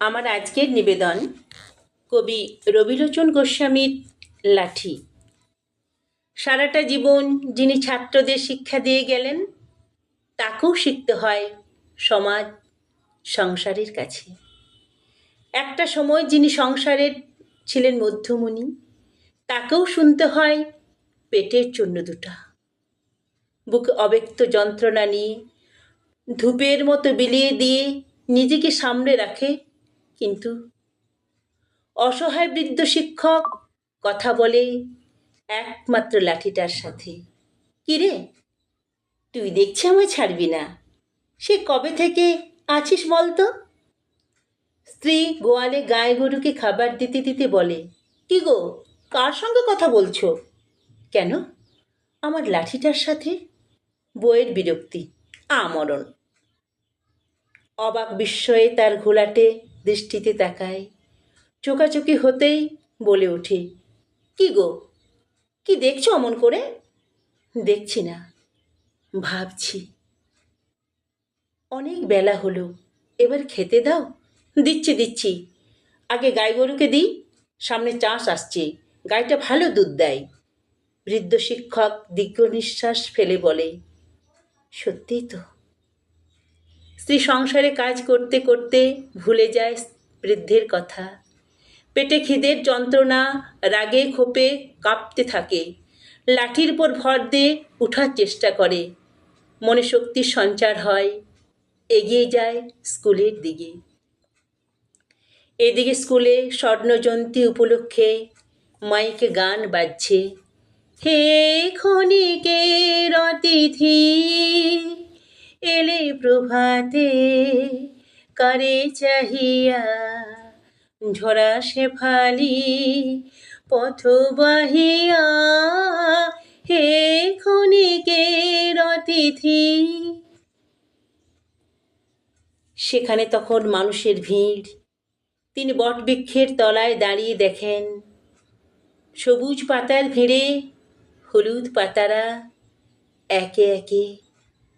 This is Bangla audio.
আমার আজকের নিবেদন কবি রবিলোচন গোস্বামীর লাঠি। সারাটা জীবন যিনি ছাত্রদের শিক্ষা দিয়ে গেলেন, তাকেও শিখতে হয় সমাজ সংসারের কাছে। একটা সময় যিনি সংসারের ছিলেন মধ্যমণি, তাকেও শুনতে হয় পেটের জন্য দুটা। বুকে অব্যক্ত যন্ত্রণা নিয়ে ধূপের মতো বিলিয়ে দিয়ে নিজেকে সামনে রাখে কিন্তু অসহায় বৃদ্ধ শিক্ষক কথা বলে একমাত্র লাঠিটার সাথে, কিরে, তুই দেখছি আমায় ছাড়বি না, সে কবে থেকে আছিস বলতো? স্ত্রী গোয়ালে গায়ে গরুকে খাবার দিতে দিতে বলে, কি গো, কার সঙ্গে কথা বলছো? কেন? আমার লাঠিটার সাথে? বইয়ের বিরক্তি, আমরণ। অবাক বিস্ময়ে তার ঘোলাটে দৃষ্টিতে তাকায় চোকাচোকি হতেই বলে ওঠে, কি গো? কি দেখছ অমন করে? দেখছি না, ভাবছি। অনেক বেলা হলো, এবার খেতে দাও? দিচ্ছি দিচ্ছি। আগে গাই গরুকে দিই, সামনে চাষ আসছে, গাইটা ভালো দুধ দেয়। বৃদ্ধ শিক্ষক দীর্ঘ নিঃশ্বাস ফেলে বলে, সত্যিই তো স্ত্রী সংসারে কাজ করতে করতে ভুলে যায় বৃদ্ধের কথা। পেটে খিদের যন্ত্রণা, রাগে ক্ষোভে কাঁপতে থাকে। লাঠির উপর ভর দিয়ে উঠার চেষ্টা করে। মনে শক্তির সঞ্চার হয়। এগিয়ে যায় স্কুলের দিকে। এদিকে স্কুলে স্বর্ণজয়ন্তী উপলক্ষে মাইকে গান বাজছে। হে ক্ষণিকের অতিথি এলে প্রভাতে, কারে চাহিয়া ঝরা শেফালি পথ বাহিয়া, হে ক্ষণিকের অতিথি। সেখানে তখন মানুষের ভিড়। তিনি বটবৃক্ষের তলায় দাঁড়িয়ে দেখেন। সবুজ পাতার ভিড়ে হলুদ পাতারা একে একে